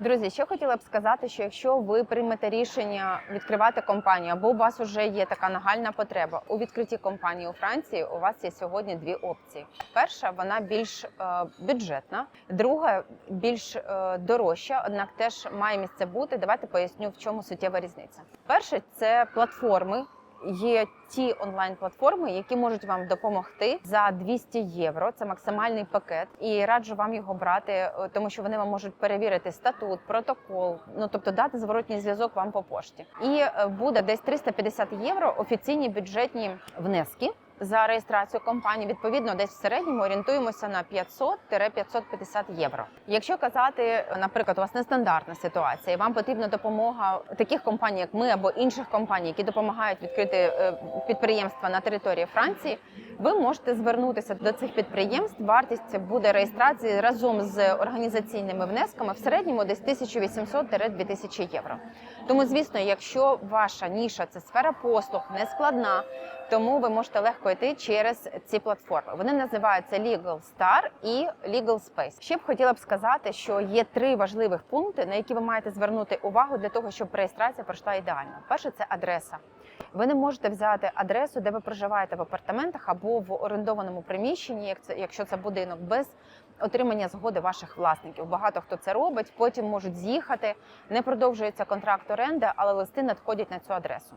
Друзі, ще хотіла б сказати, що якщо ви приймете рішення відкривати компанію, або у вас вже є така нагальна потреба у відкритті компанії у Франції, у вас є сьогодні дві опції. Перша вона більш е, бюджетна, друга більш е, дорожча, однак теж має місце бути. Давайте поясню, в чому суттєва різниця. Перше це платформи. Є ті онлайн-платформи, які можуть вам допомогти за 200 євро. Це максимальний пакет, і раджу вам його брати, е, тому що вони вам можуть перевірити статут, протокол, ну тобто дати зворотній зв'язок вам по пошті. І е, буде десь 350 євро офіційні бюджетні внески. За реєстрацію компанії відповідно десь в середньому орієнтуємося на 500-550 євро. Якщо казати, наприклад, у вас нестандартна ситуація, і вам потрібна допомога таких компаній, як ми або інших компаній, які допомагають відкрити е, підприємства на території Франції, ви можете звернутися до цих підприємств. Вартість буде реєстрації разом з організаційними внесками в середньому десь 1800-2000 євро. Тому, звісно, якщо ваша ніша це сфера послуг, не складна, тому ви можете легко йти через ці платформи. Вони називаються Legal Star і Legal Space. Ще б хотіла б сказати, що є три важливих пункти, на які ви маєте звернути увагу для того, щоб реєстрація пройшла ідеально. Перше це адреса. Ви не можете взяти адресу, де ви проживаєте в апартаментах або в орендованому приміщенні, як це, якщо це будинок, без отримання згоди ваших власників. Багато хто це робить, потім можуть з'їхати, не продовжується контракт оренди, але листи надходять на цю адресу.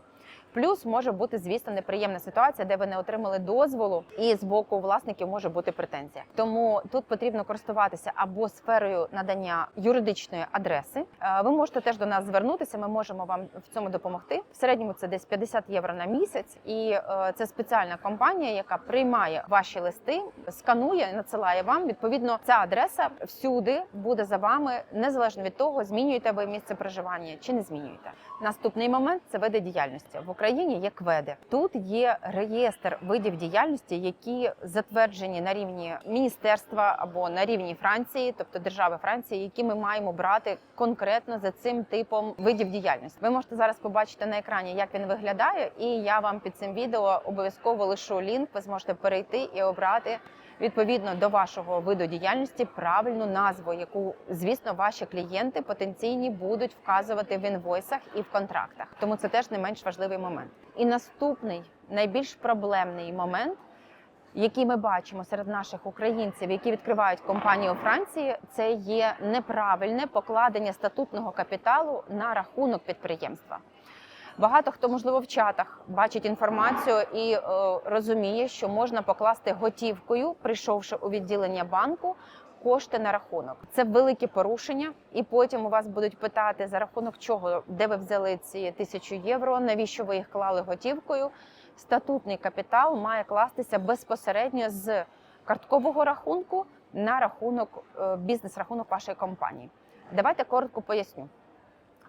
Плюс може бути, звісно, неприємна ситуація, де ви не отримали дозволу, і з боку власників може бути претензія. Тому тут потрібно користуватися або сферою надання юридичної адреси. Е, Ви можете теж до нас звернутися. Ми можемо вам в цьому допомогти. В середньому це десь 50 євро на місяць, і е, це спеціальна компанія, яка приймає ваші листи, сканує, надсилає вам. Відповідно, ця адреса всюди буде за вами, незалежно від того, змінюєте ви місце проживання чи не змінюєте. Наступний момент це види діяльності в Україні. Є кведи. Тут є реєстр видів діяльності, які затверджені на рівні міністерства або на рівні Франції, тобто держави Франції, які ми маємо брати конкретно за цим типом видів діяльності. Ви можете зараз побачити на екрані, як він виглядає, і я вам під цим відео обов'язково лишу лінк. Ви зможете перейти і обрати відповідно до вашого виду діяльності правильну назву, яку звісно ваші клієнти потенційні будуть вказувати в інвойсах і в контрактах. Тому це теж не менш важливий момент. І наступний найбільш проблемний момент. Який ми бачимо серед наших українців, які відкривають компанію у Франції, це є неправильне покладення статутного капіталу на рахунок підприємства. Багато хто, можливо, в чатах бачить інформацію і е, розуміє, що можна покласти готівкою, прийшовши у відділення банку. Кошти на рахунок це велике порушення, і потім у вас будуть питати за рахунок чого, де ви взяли ці тисячу євро, навіщо ви їх клали готівкою. Статутний капітал має кластися безпосередньо з карткового рахунку на рахунок е, бізнес-рахунок вашої компанії. Давайте коротко поясню.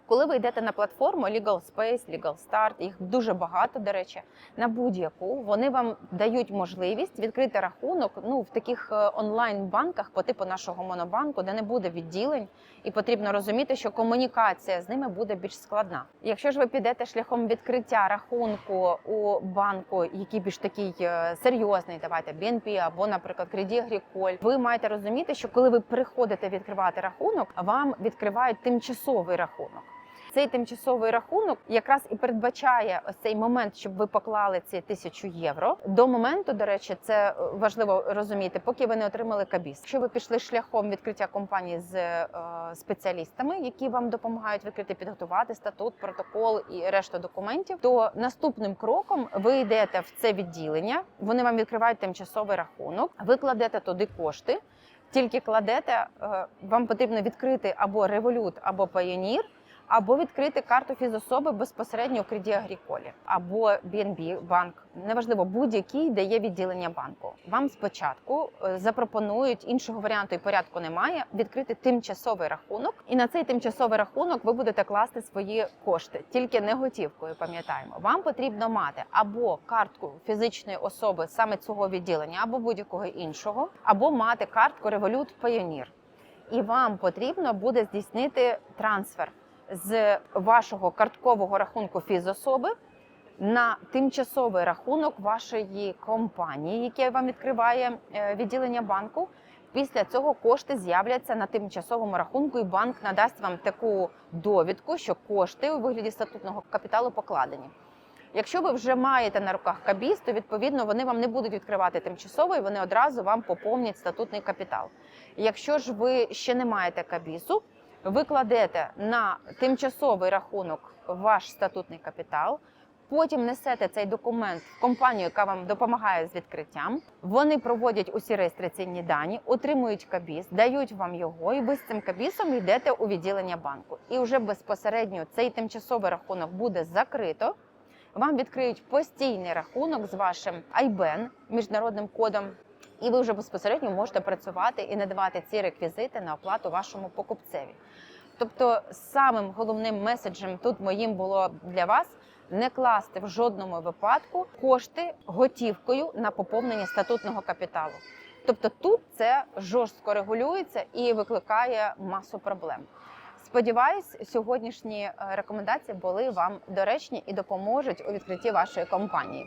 Коли ви йдете на платформу Legal Space, Legal Start, їх дуже багато, до речі, на будь-яку вони вам дають можливість відкрити рахунок ну в таких е, онлайн-банках по типу нашого монобанку, де не буде відділень, і потрібно розуміти, що комунікація з ними буде більш складна. Якщо ж ви підете шляхом відкриття рахунку у банку, який більш такий е, серйозний, давайте BNP або, наприклад, Credit Agricole, ви маєте розуміти, що коли ви приходите відкривати рахунок, вам відкривають тимчасовий рахунок. Цей тимчасовий рахунок якраз і передбачає ось цей момент, щоб ви поклали ці тисячу євро. До моменту, до речі, це е, важливо розуміти, поки ви не отримали кабіс. Якщо ви пішли шляхом відкриття компанії з е, спеціалістами, які вам допомагають відкрити, підготувати статут, протокол і решту документів, то наступним кроком ви йдете в це відділення. Вони вам відкривають тимчасовий рахунок, ви кладете туди кошти. Тільки кладете, е, вам потрібно відкрити або Revolut, або Payoneer, або відкрити карту фізособи безпосередньо у Credit Agricole, або BNB банк, неважливо будь-який, де є відділення банку. Вам спочатку е, запропонують іншого варіанту і порядку немає. Відкрити тимчасовий рахунок, і на цей тимчасовий рахунок ви будете класти свої кошти, тільки не готівкою. Пам'ятаємо, вам потрібно мати або картку фізичної особи саме цього відділення, або будь-якого іншого, або мати картку Revolut Payoneer. І вам потрібно буде здійснити трансфер з вашого карткового рахунку фізособи на тимчасовий рахунок вашої компанії, яке вам відкриває е, відділення банку. Після цього кошти з'являться на тимчасовому рахунку, і банк надасть вам таку довідку, що кошти у вигляді статутного капіталу покладені. Якщо ви вже маєте на руках кабіс, то відповідно вони вам не будуть відкривати тимчасово, і вони одразу вам поповнять статутний капітал. Якщо ж ви ще не маєте кабісу, ви кладете на тимчасовий рахунок ваш статутний капітал. Потім несете цей документ в компанію, яка вам допомагає з відкриттям. Вони проводять усі реєстраційні дані, отримують кабіс, дають вам його, і ви з цим кабісом йдете у відділення банку. І вже безпосередньо цей тимчасовий рахунок буде закрито. Вам відкриють постійний рахунок з вашим IBAN, міжнародним кодом, і ви вже безпосередньо можете працювати і надавати ці реквізити на оплату вашому покупцеві. Тобто, самим головним меседжем тут моїм було для вас не класти в жодному випадку кошти готівкою на поповнення статутного капіталу. Тобто тут це жорстко регулюється і викликає масу проблем. Сподіваюсь, сьогоднішні е, рекомендації були вам доречні і допоможуть у відкритті вашої компанії.